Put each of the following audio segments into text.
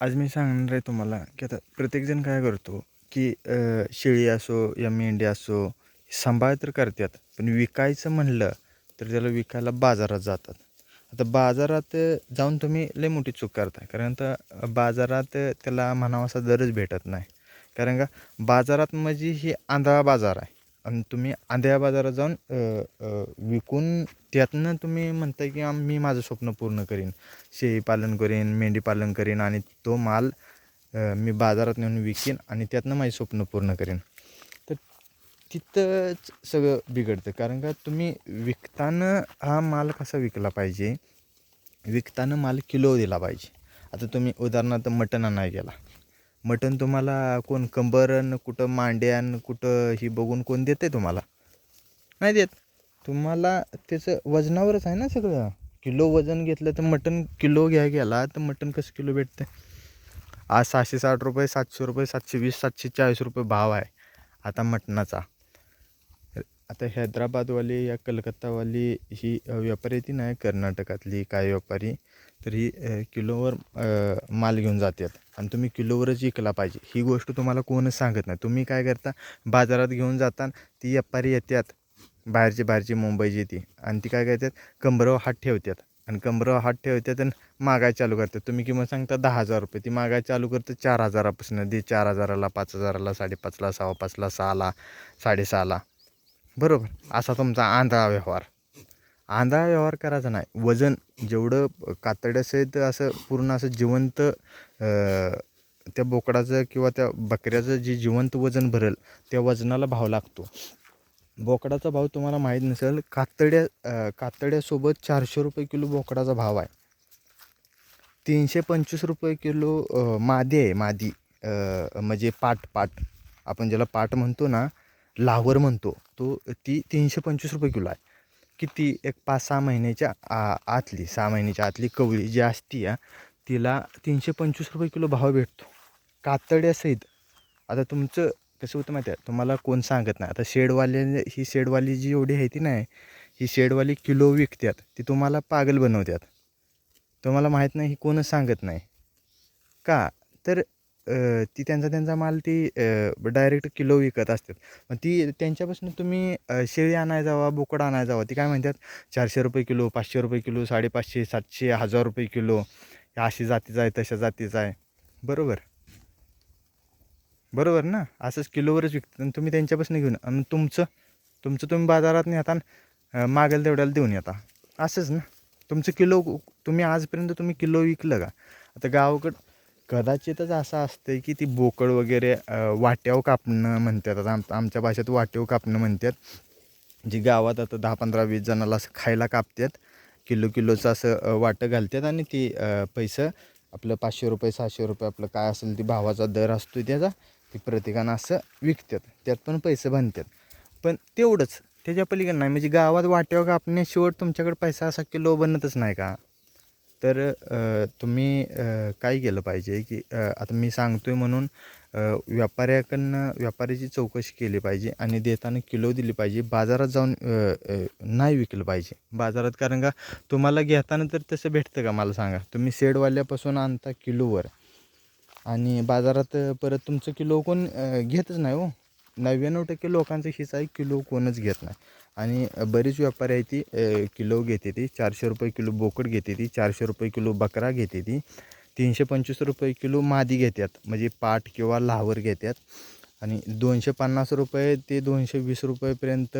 आज मी सांगणार आहे तुम्हाला की आता प्रत्येकजण काय करतो की शेळी असो या मेंढी असो सांभाळ तर करतात पण विकायचं म्हणलं तर त्याला विकायला बाजारात जातात. आता बाजारात जाऊन तुम्ही लई मोठी चूक करता कारण तर बाजारात त्याला म्हणावा असा दरच भेटत नाही. कारण का बाजारात म्हणजे ही आंधळा बाजार आहे. आणि तुम्ही आंधळ्या बाजारात जाऊन विकून त्यातनं तुम्ही म्हणता की मी माझं स्वप्न पूर्ण करीन. शेळी पालन करीन मेंढी पालन करीन आणि तो माल मी बाजारात नेऊन विकीन आणि त्यातनं माझी स्वप्न पूर्ण करीन. तर तिथंच सगळं बिघडतं. कारण का तुम्ही विकताना हा माल कसा विकला पाहिजे? विकताना माल किलो दिला पाहिजे. आता तुम्ही उदाहरणार्थ मटण आणायला गेला. मटण तुम्हाला कोण कंबरन कुठं मांड्यान कुठं ही बघून कोण देते तुम्हाला? नाही देत. तुम्हाला त्याचं वजनावरच आहे ना सगळं. किलो वजन घेतलं तर मटण किलो घ्या गेला तर मटण कसं किलो भेटतं आज सहाशे साठ रुपये सातशे रुपये सातशे वीस सातशे चाळीस रुपये भाव आहे. आता मटणाचा. आता हैदराबादवाली या कलकत्तावाली ही व्यापारी ती नाही कर्नाटकातली काय व्यापारी तर ही किलोवर माल घेऊन जातात. आणि तुम्ही किलोवरच विकला पाहिजे. ही गोष्ट तुम्हाला कोणच सांगत नाही. तुम्ही काय करता बाजारात घेऊन जाता ती व्यापारी येतात. बाहेरची बाहेरची मुंबईची ती आणि ती काय करतात कंबरावर हात ठेवतात. आणि कंबरावर हात ठेवतात आणि मागाय चालू करतात. तुम्ही किंमत सांगता दहा हजार रुपये. ती मागाय चालू करतात चार हजारापासून. दे चार हजाराला पाच हजाराला साडेपाचला सहा पाचला सहाला साडेसहाला. बरोबर. असा तुमचा आंधळा व्यवहार. आंधळा व्यवहार करायचा नाही. वजन जेवढं कातड्यासहित असं पूर्ण असं जिवंत त्या बोकडाचं किंवा त्या बकऱ्याचं जे जिवंत वजन भरेल त्या वजनाला भाव लागतो. बोकडाचा भाव तुम्हाला माहीत नसेल कातड्या कातड्यासोबत चारशे रुपये किलो बोकडाचा भाव आहे. तीनशे पंचवीस रुपये किलो मादी आहे. मादी म्हणजे पाट पाट. आपण ज्याला पाट म्हणतो ना लावर म्हणतो तो ती तीनशे पंचवीस रुपये किलो आहे. किती? एक पाच सहा महिन्याच्या आ आतली सहा महिन्याच्या आतली कवळी जी असती या तिला तीनशे पंचवीस रुपये किलो भाव भेटतो. कातड्यासहित आता तुमचं कसं होतं माहिती आहे? तुम्हाला कोण सांगत नाही. आता शेडवाले ही शेडवाली जी एवढी आहे ती नाही. ही शेडवाली किलो विकतात ती तुम्हाला पागल बनवतात तुम्हाला माहीत नाही ही कोणच सांगत नाही. का? तर ती त्यांचा त्यांचा माल ती डायरेक्ट किलो विकत असतात. मग ती त्यांच्यापासून तुम्ही शेळी आणायला जावा बोकड आणायला जावा. ती काय म्हणतात? चारशे रुपये किलो पाचशे रुपये किलो साडेपाचशे सातशे हजार रुपये किलो. या अशी जातीचा आहे तशा जातीचा आहे. बरोबर? बरोबर ना? असंच किलोवरच विकतात. आणि तुम्ही त्यांच्यापासून घेऊन आणि तुमचं तुमचं तुम्ही बाजारात नेता आणि मागेल तेवढ्याला देऊन येता. असंच ना? तुमचं किलो तुम्ही आजपर्यंत तुम्ही किलो विकलं का? आता गावाकडं कदाचितच असं असतं की ती बोकड वगैरे वाट्याव कापणं म्हणतात. आता आम आमच्या भाषेत वाट्याव कापणं म्हणतात. जी गावात आता दहा पंधरा वीस जणाला असं खायला कापतात. किलो किलोचं असं वाटं घालतात आणि ती पैसं आपलं पाचशे रुपये सहाशे रुपये आपलं काय असेल ती भावाचा दर असतो त्याचा ती प्रत्येकानं असं विकतात. त्यात पण पैसे बनतात. पण तेवढंच त्याच्या पलीकडे नाही. म्हणजे गावात वाट्यावर कापण्याशिवाय तुमच्याकडे पैसा असा किलो बनतच नाही का? तर तुम्ही काय केलं पाहिजे की आता मी सांगतो आहे म्हणून व्यापाऱ्याकडनं व्यापाऱ्याची चौकशी केली पाहिजे आणि देताना किलो दिली पाहिजे. बाजारात जाऊन नाही विकलं पाहिजे. बाजारात कारण का तुम्हाला घेताना तर तसं भेटतं का? मला सांगा. तुम्ही सेडवाल्यापासून आणता किलोवर. आणि बाजारात परत तुमचं किलो कोण घेतच नाही हो. नव्याण्णव टक्के लोकांचं हिस्सा आहे किलो कोणच घेत नाही. आणि बरेच व्यापारी आहे ती किलो घेते ती चारशे रुपये किलो बोकड घेते ती चारशे रुपये किलो बकरा घेते ती तीनशे पंचवीस रुपये किलो मादी घेतात म्हणजे पाट किंवा लावर घेतात. आणि दोनशे पन्नास रुपये ते दोनशे वीस रुपयेपर्यंत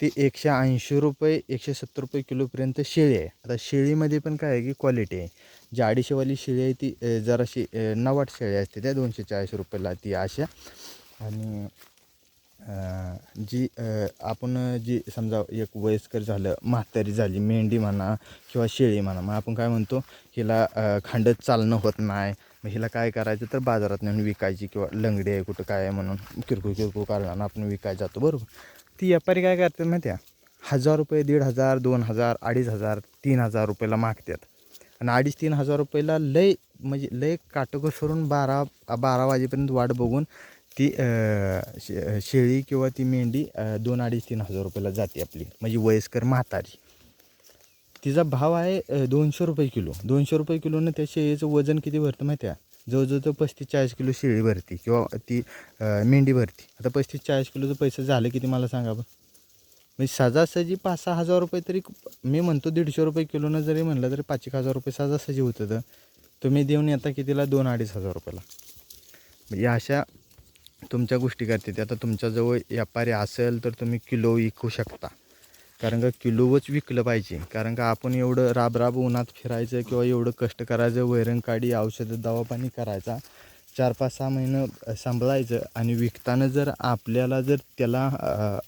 ते एकशे ऐंशी रुपये एकशे सत्तर रुपये किलोपर्यंत शेळी आहे. आता शेळीमध्ये पण काय आहे की क्वालिटी आहे. जी अडीचशेवाली शेळी आहे ती जराशी अ, नवाट शेळी असते त्या दोनशे चाळीस रुपयाला ती अशा. आणि जी आपण जी समजा एक वयस्कर झालं म्हातारी झाली मेंढी म्हणा किंवा शेळी म्हणा मग आपण काय म्हणतो हिला अ, खांडत चालणं होत नाही. मग हिला काय करायचं तर बाजारात नेऊन विकायची किंवा लंगडी आहे कुठं काय आहे म्हणून किरकोळ किरकोळ कारणानं आपण विकायला जातो बरोबर? ती व्यापारी काय करतात माहिती आहे? हजार रुपये दीड हजार दोन हजार अडीच हजार तीन हजार रुपयाला मागतात. आणि अडीच तीन हजार रुपयाला लय म्हणजे लय काटोकोर सोडून बारा बारा वाजेपर्यंत वाट बघून ती शे शेळी किंवा ती मेंढी दोन अडीच तीन हजार रुपयाला जाते आपली. म्हणजे वयस्कर म्हातारी. तिचा भाव आहे दोनशे रुपये किलो. दोनशे रुपये किलोनं त्या शेळीचं वजन किती भरतं माहिती आहे? जवळजवळ पस्तीस चाळीस किलो शेळी भरती किंवा ती मेंढी भरती. आता पस्तीस चाळीस किलोचं पैसे झालं किती मला सांगा बरं. म्हणजे सहजासहजी पाच सहा हजार रुपये तरी मी म्हणतो दीडशे रुपये किलोनं जरी म्हणलं तरी पाच एक हजार रुपये सहजासहजी होतं तर. तुम्ही देऊन येता कितीला? दोन अडीच हजार रुपयाला. म्हणजे अशा तुमच्या गोष्टी करते आता तुमच्याजवळ व्यापारी असेल तर तुम्ही किलो विकू शकता. कारण का किलोवच विकलं पाहिजे. कारण का आपण एवढं राब राब उन्हात फिरायचं किंवा एवढं कष्ट करायचं वैरणकाडी औषधं दवापाणी करायचा चार पाच सहा महिनं सांभाळायचं आणि विकताना जर आपल्याला जर त्याला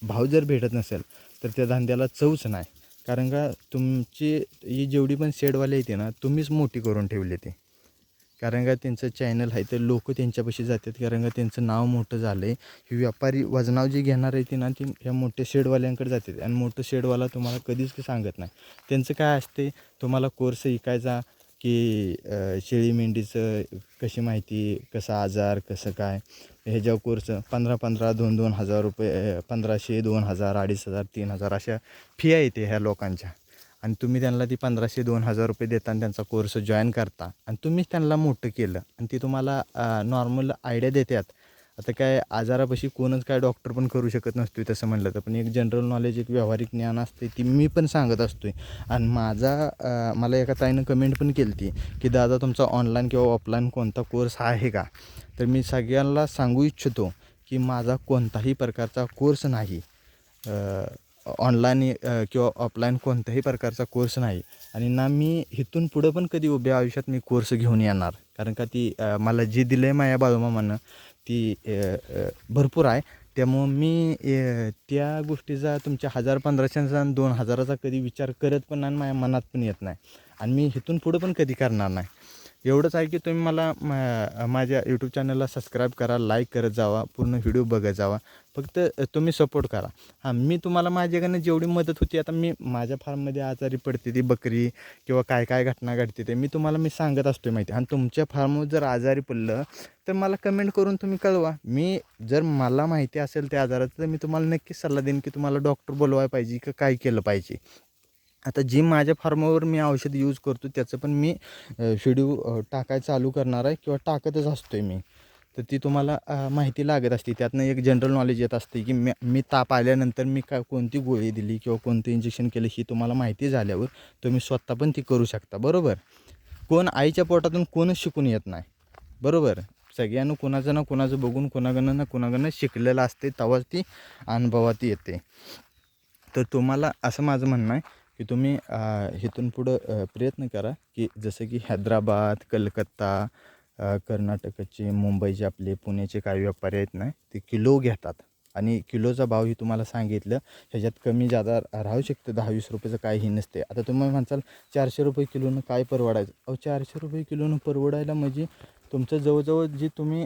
भाव जर भेटत नसेल तर त्या धंद्याला चवच नाही. कारण का तुमची ही जेवढी पण शेडवाले येते ना तुम्हीच मोठी करून ठेवली ते. कारण का त्यांचं चॅनल आहे तर लोक त्यांच्यापाशी जातात. कारण का त्यांचं नाव मोठं झालं आहे ही व्यापारी वजनाव जी घेणार आहे ती ना ती ह्या मोठ्या शेडवाल्यांकडे जातात. आणि मोठं शेडवाला तुम्हाला कधीच सांगत नाही. त्यांचं काय असते तुम्हाला कोर्स ऐकायचा की शेळी मेंढीचं कशी माहिती कसा आजार कसं काय? ह्याच्या कोर्स पंधरा पंधरा दोन दोन हजार रुपये पंधराशे दोन हजार अडीच हजार तीन हजार अशा फिया येते ह्या लोकांच्या. आणि तुम्ही त्यांना ती पंधराशे दोन हजार रुपये देता आणि त्यांचा कोर्स जॉईन करता. आणि तुम्हीच त्यांना मोठं केलं. आणि ती तुम्हाला नॉर्मल आयडिया देतात. आता काय आजारापाशी कोणच काय डॉक्टर पण करू शकत नसतो तसं म्हणलं तर. पण एक जनरल नॉलेज एक व्यावहारिक ज्ञान असते ती मी पण सांगत असतो आहे आणि माझा मला एका ताईनं कमेंट पण केली ती की दादा तुमचा ऑनलाईन किंवा ऑफलाईन कोणता कोर्स आहे का? तर मी सगळ्यांना सांगू इच्छितो की माझा कोणताही प्रकारचा कोर्स नाही. ऑनलाईन किंवा ऑफलाईन कोणत्याही प्रकारचा कोर्स नाही. आणि ना मी इथून पुढं पण कधी उभ्या आयुष्यात मी कोर्स घेऊन येणार. कारण का ती मला जी दिलं आहे माझ्या बाळूमामानं ती भरपूर आहे. त्यामुळं मी त्या गोष्टीचा तुमच्या हजार पंधराशेचा आणि दोन हजाराचा कधी विचार करत पण नाही आणि माझ्या मनात पण येत नाही. आणि मी इथून पुढं पण कधी करणार नाही. एवढंच आहे की तुम्ही मला मा- माझ्या यूट्यूब चॅनलला सबस्क्राईब करा लाईक करत जावा पूर्ण व्हिडिओ बघत जावा. फक्त तुम्ही सपोर्ट करा. हां मी तुम्हाला माझ्याकडनं जेवढी मदत होती आता मी माझ्या फार्ममध्ये आजारी पडते ती बकरी किंवा काय काय घटना घडते ते मी तुम्हाला मी सांगत असतो माहिती. आणि तुमच्या फार्मवर जर आजारी पडलं तर मला कमेंट करून तुम्ही कळवा. मी जर मला माहिती असेल त्या आजाराचं तर मी तुम्हाला नक्कीच सल्ला देईन की तुम्हाला डॉक्टर बोलवायला पाहिजे की काय केलं पाहिजे. आता जी माझ्या फार्मावर मी औषध यूज करतो त्याचं पण मी व्हिडिओ टाकायला चालू करणार आहे किंवा टाकतच असतो आहे मी. तर ती तुम्हाला माहिती लागत असते. त्यातनं एक जनरल नॉलेज येत असते की मी मी ताप आल्यानंतर मी काय कोणती गोळी दिली किंवा कोणतं इंजेक्शन केलं ही तुम्हाला माहिती झाल्यावर तुम्ही स्वतः पण ती करू शकता. बरोबर? कोण आईच्या पोटातून कोणच शिकून येत नाही. बरोबर? सगळ्यांना कुणाचं ना कुणाचं बघून कुणाकडनं ना कुणाकडनं शिकलेलं असते तेव्हाच ती अनुभवात येते. तर तुम्हाला असं माझं म्हणणं आहे की तुम्ही अ, इथून पुढं प्रयत्न करा की जसं की हैदराबाद कलकत्ता कर्नाटकचे कर्नाटकाचे मुंबईचे आपले पुण्याचे काही व्यापारी आहेत ना ते किलो घेतात. आणि किलोचा भावही तुम्हाला सांगितलं ह्याच्यात कमी जादा राहू शकतं दहा वीस रुपयाचं काहीही नसते. आता तुम्ही म्हणसाल चारशे रुपये किलोनं काय परवडायचं? अहो चारशे रुपये किलोनं परवडायला म्हणजे तुमचं जवळजवळ जी तुम्ही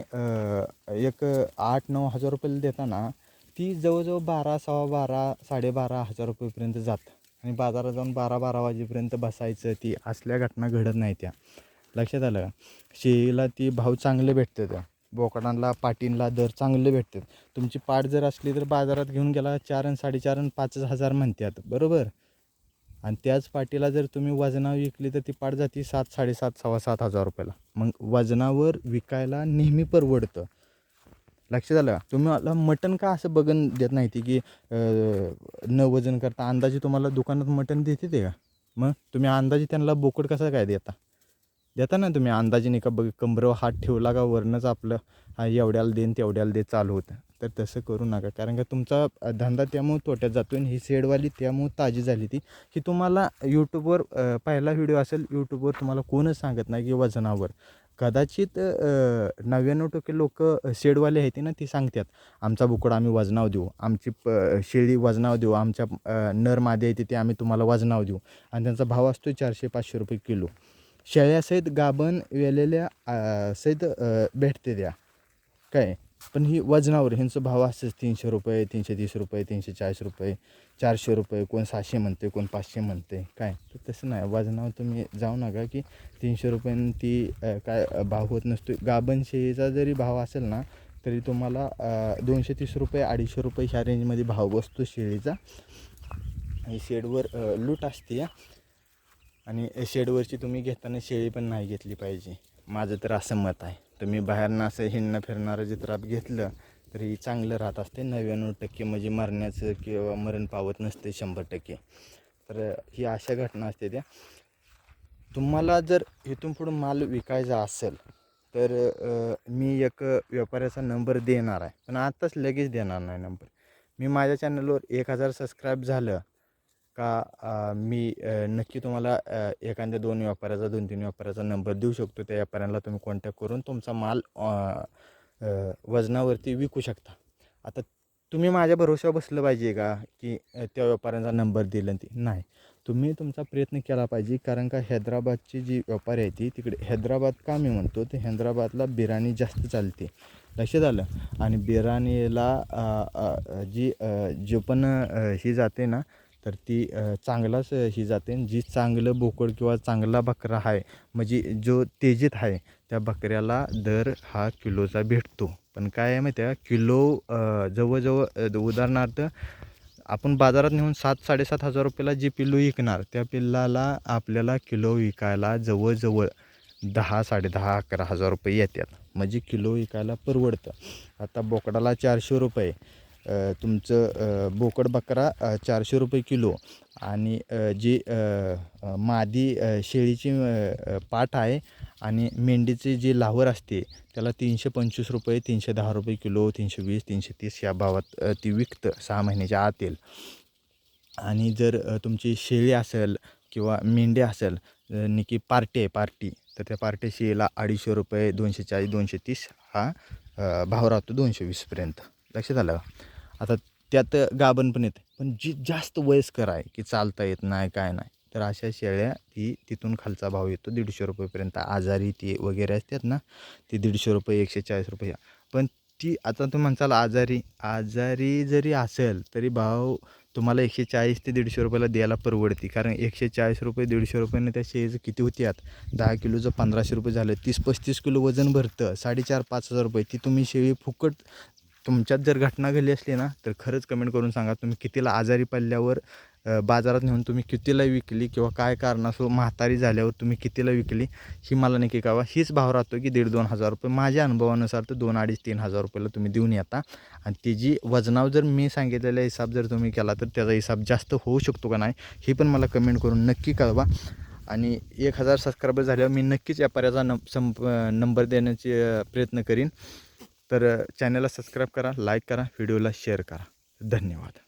एक आठ नऊ हजार रुपयाला देता ना ती जवळजवळ बारा सव्वा बारा साडेबारा हजार रुपयेपर्यंत जातं. आणि बाजारात जाऊन बारा बारा वाजेपर्यंत बसायचं ती असल्या घटना घडत नाही त्या. लक्षात आलं का? शेळीला ती भाव चांगले भेटतात. बोकडांना पाटींला दर चांगले भेटतात. तुमची पाट जर असली तर बाजारात घेऊन गेला चार आणि साडेचार आणि पाचच हजार म्हणतात. बरोबर? आणि त्याच पाटीला जर तुम्ही वजनावर विकली तर ती पाट जाती सात साडेसात सव्वा सात हजार रुपयाला. मग वजनावर विकायला नेहमी परवडतं. लक्ष झालं का? तुम्ही मटण का असं बघून देत नाही ती की न वजन करता अंदाजे तुम्हाला दुकानात मटण देते ते का? मग तुम्ही अंदाजे त्यांना बोकड कसं काय देता? देता ना तुम्ही अंदाजे नाही का बघ कंबरवर हात ठेवला का वरनंच आपलं हा एवढ्याला देईन तेवढ्याला दे चालू होतं. तर तसं करू नका. कारण का तुमचा धंदा त्यामुळे तोट्यात जातो आणि ही शेडवाली त्यामुळे ताजी झाली ती. की तुम्हाला यूट्यूबवर पहिला व्हिडिओ असेल यूट्यूबवर तुम्हाला कोणच सांगत नाही की वजनावर. कदाचित नव्याण्णव टक्के लोक शेडवाले आहेत ना ती सांगतात आमचा बोकड आम्ही वजनाव देऊ आमची प शेळी वजनाव देऊ आमच्या नर मादी आहे ते आम्ही तुम्हाला वजनाव देऊ. आणि त्यांचा भाव असतो चारशे पाचशे रुपये किलो. शेळ्यासहित गाभण वेलेल्या सहित भेटते द्या काय? पण ही वजनावर ह्यांचं भाव असंच तीनशे रुपये तीनशे तीस रुपये तीनशे चाळीस रुपये चारशे रुपये कोण सहाशे म्हणते कोण पाचशे म्हणते काय? तर तसं नाही. वजनावर तुम्ही जाऊ नका की तीनशे रुपयांनी ती काय भाव होत नसतो गाभण शेळीचा जरी भाव असेल ना तरी तुम्हाला दोनशे तीस रुपये अडीचशे रुपये ह्या रेंजमध्ये भाव बसतो शेळीचा. शेडवर लूट असते आणि शेडवरची तुम्ही घेताना शेळी पण नाही घेतली पाहिजे. माझं तर असं मत आहे. तुम्ही बाहेरनं असं हिंडणं फिरणारं चित्रात घेतलं तर ही चांगलं राहत असते. नव्याण्णव टक्के म्हणजे मरण्याचं किंवा मरण पावत नसते शंभर टक्के. तर ही अशा घटना असते त्या. तुम्हाला जर इथून पुढं माल विकायचा असेल तर मी एक व्यापाऱ्याचा नंबर देणार आहे. पण आत्ताच लगेच देणार नाही नंबर. मी माझ्या चॅनलवर एक हजार सबस्क्राईब झालं का मी नक्की तुम्हाला एखाद्या दोन व्यापाऱ्याचा दोन तीन व्यापाऱ्याचा नंबर देऊ शकतो. त्या व्यापाऱ्यांना तुम्ही कॉन्टॅक्ट करून तुमचा माल वजनावरती विकू शकता. आता तुम्ही माझ्या भरोश्यावर बसलं पाहिजे का की त्या व्यापाऱ्यांचा नंबर दिला ती? नाही. तुम्ही तुमचा प्रयत्न केला पाहिजे कारण का हैदराबादची जी व्यापारी आहे ती तिकडे हैदराबाद का मी म्हणतो ते हैदराबादला बिर्याणी जास्त चालते. लक्षात आलं? आणि बिर्याणीला जी जे जो पण ही जाते ना तर ती चांगलाच ही जाते. जी चांगलं बोकड किंवा चांगला बकरा आहे म्हणजे जो तेजीत आहे त्या बकऱ्याला दर हा किलोचा भेटतो. पण काय आहे माहिती आहे किलो जवळजवळ उदाहरणार्थ आपण बाजारात नेऊन सात साडेसात हजार रुपयाला जे पिल्लू विकणार त्या पिल्लाला आपल्याला किलो विकायला जवळजवळ दहा साडेदहा अकरा हजार रुपये येतात. म्हणजे किलो विकायला परवडतं. आता बोकडाला चारशे रुपये तुमचं बोकड बकरा चारशे रुपये किलो आणि जी मादी शेळीची पाठ आहे आणि मेंढीची जी लावर असते त्याला तीनशे पंचवीस रुपये तीनशे दहा रुपये किलो तीनशे वीस तीनशे तीस या भावात ती विकतं सहा महिन्याच्या आत येईल. आणि जर तुमची शेळी असेल किंवा मेंढी असेल निकी पार्टी आहे पार्टी तर त्या पार्टी शेळीला अडीचशे रुपये दोनशे चाळीस दोनशे तीस हा भाव राहतो दोनशे वीसपर्यंत लक्षात आलं आता त्यात गाभण पण येते. पण जी जास्त वयस्कर आहे की चालता येत नाही काय नाही तर अशा शेळ्या ती तिथून खालचा भाव येतो. दीडशे रुपयेपर्यंत आजारी ती वगैरे असतात ना ती दीडशे रुपये एकशे चाळीस रुपये पण ती आता तुम्ही म्हणसाल आजारी आजारी जरी असेल तरी भाव तुम्हाला एकशे चाळीस ते दीडशे रुपयाला द्यायला परवडते. कारण एकशे चाळीस रुपये दीडशे रुपयाने त्या शेळीचं किती होती आत? दहा किलोचं पंधराशे रुपये झालं. तीस पस्तीस किलो वजन भरतं. साडेचार पाच हजार रुपये. ती तुम्ही शेळी फुकट तुमच्यात जर घटना घडली असली ना तर खरंच कमेंट करून सांगा. तुम्ही कितीला आजारी पडल्यावर बाजारात नेऊन तुम्ही कितीला विकली किंवा काय कारणासो म्हातारी झाल्यावर तुम्ही कितीला विकली ही मला नक्की कळवा. हीच भाव राहतो की दीड दोन हजार रुपये. माझ्या अनुभवानुसार तर दोन अडीच तीन हजार रुपयाला तुम्ही देऊन येता. आणि तिची वजनावर जर मी सांगितलेला हिसाब जर तुम्ही केला तर त्याचा हिसाब जास्त होऊ शकतो का नाही हे पण मला कमेंट करून नक्की कळवा. आणि एक हजार सबस्क्रायबर झाल्यावर मी नक्कीच व्यापाऱ्याचा नं संप नंबर देण्याचे प्रयत्न करीन. तर चॅनलला सबस्क्राईब करा लाईक करा व्हिडिओला शेअर करा. धन्यवाद.